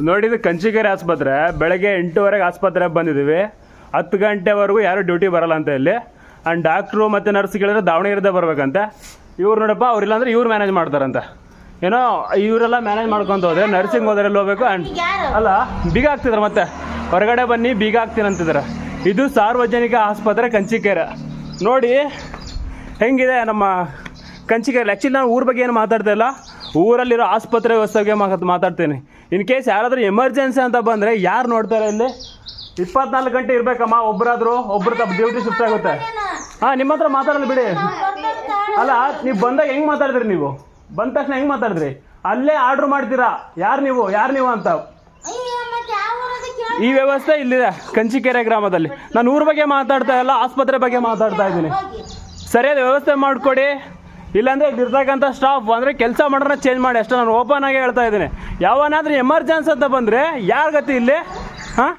ನೋಡಿದ್ದು ಕಂಚಿಕೇರಿ ಆಸ್ಪತ್ರೆ, ಬೆಳಗ್ಗೆ ಎಂಟೂವರೆಗೆ ಆಸ್ಪತ್ರೆಗೆ ಬಂದಿದ್ದೀವಿ. ಹತ್ತು ಗಂಟೆವರೆಗೂ ಯಾರು ಡ್ಯೂಟಿ ಬರಲ್ಲ ಅಂತ ಇಲ್ಲಿ ಆ್ಯಂಡ್ ಡಾಕ್ಟ್ರು ಮತ್ತು ನರ್ಸ್ ಕೇಳಿದ್ರೆ ದಾವಣಗೆರೆದೇ ಬರ್ಬೇಕಂತೆ. ಇವ್ರು ನೋಡಪ್ಪ, ಅವ್ರಿಲ್ಲ ಅಂದ್ರೆ ಇವ್ರು ಮ್ಯಾನೇಜ್ ಮಾಡ್ತಾರಂತೆ. ಏನೋ, ಇವರೆಲ್ಲ ಮ್ಯಾನೇಜ್ ಮಾಡ್ಕೊಂತ ಹೋದ್ರೆ ನರ್ಸಿಂಗ್ ಹೋದ್ರೆ ಎಲ್ಲಿ ಹೋಗ್ಬೇಕು? ಆ್ಯಂಡ್ ಅಲ್ಲ, ಬೀಗ ಹಾಕ್ತಿದ್ರು ಮತ್ತೆ. ಹೊರಗಡೆ ಬನ್ನಿ, ಬೀಗ ಅಂತಿದ್ದಾರೆ. ಇದು ಸಾರ್ವಜನಿಕ ಆಸ್ಪತ್ರೆ ಕಂಚಿಕೇರೆ. ನೋಡಿ, ಹೆಂಗಿದೆ ನಮ್ಮ ಕಂಚಿಕೆರೆ. ಆ್ಯಕ್ಚುಲಿ ನಾನು ಊರ ಬಗ್ಗೆ ಏನು ಮಾತಾಡ್ತಾ ಇಲ್ಲ. ಊರಲ್ಲಿರೋ ಆಸ್ಪತ್ರೆ ವ್ಯವಸ್ಥೆ ಬಗ್ಗೆ ಮಾತಾಡ್- ಮಾತಾಡ್ತೀನಿ. ಇನ್ ಕೇಸ್ ಯಾರಾದರೂ ಎಮರ್ಜೆನ್ಸಿ ಅಂತ ಬಂದರೆ ಯಾರು ನೋಡ್ತಾರೆ ಇಲ್ಲಿ? ಇಪ್ಪತ್ನಾಲ್ಕು ಗಂಟೆ ಇರಬೇಕಮ್ಮ ಒಬ್ಬರಾದರೂ ಒಬ್ರು ತಪ್ಪು ಡ್ಯೂಟಿ ಶಿಫ್ಟ್ ಆಗುತ್ತೆ. ಹಾಂ, ನಿಮ್ಮ ಹತ್ರ ಮಾತಾಡಲ್ಲ ಬಿಡಿ. ಅಲ್ಲ, ನೀವು ಬಂದಾಗ ಹೆಂಗೆ ಮಾತಾಡಿದ್ರಿ ನೀವು? ಬಂದ ತಕ್ಷಣ ಹೆಂಗೆ ಮಾತಾಡಿದ್ರಿ? ಅಲ್ಲೇ ಆರ್ಡ್ರ್ ಮಾಡ್ತೀರಾ? ಯಾರು ನೀವು? ಯಾರು ನೀವು ಅಂತ? ಈ ವ್ಯವಸ್ಥೆ ಇಲ್ಲಿದೆ, ಕಂಚಿಕೆರೆ ಗ್ರಾಮದಲ್ಲಿ. ನಾನು ಊರ ಬಗ್ಗೆ ಮಾತಾಡ್ತಾ ಇಲ್ಲ, ಆಸ್ಪತ್ರೆ ಬಗ್ಗೆ ಮಾತಾಡ್ತಾ ಇದ್ದೀನಿ. ಸರಿಯಾದ ವ್ಯವಸ್ಥೆ ಮಾಡಿಕೊಡಿ. ಇಲ್ಲಾಂದ್ರೆ ಇರ್ತಕ್ಕಂಥ ಸ್ಟಾಫ್ ಅಂದರೆ ಕೆಲಸ ಮಾಡೋಣ ಚೇಂಜ್ ಮಾಡಿ. ಅಷ್ಟೇ ನಾನು ಓಪನ್ ಆಗಿ ಹೇಳ್ತಾ ಇದ್ದೀನಿ. ಯಾವನಾದ್ರೂ ಎಮರ್ಜೆನ್ಸಿ ಅಂತ ಬಂದರೆ ಯಾರ ಗತಿ ಇಲ್ಲಿ? ಹಾಂ?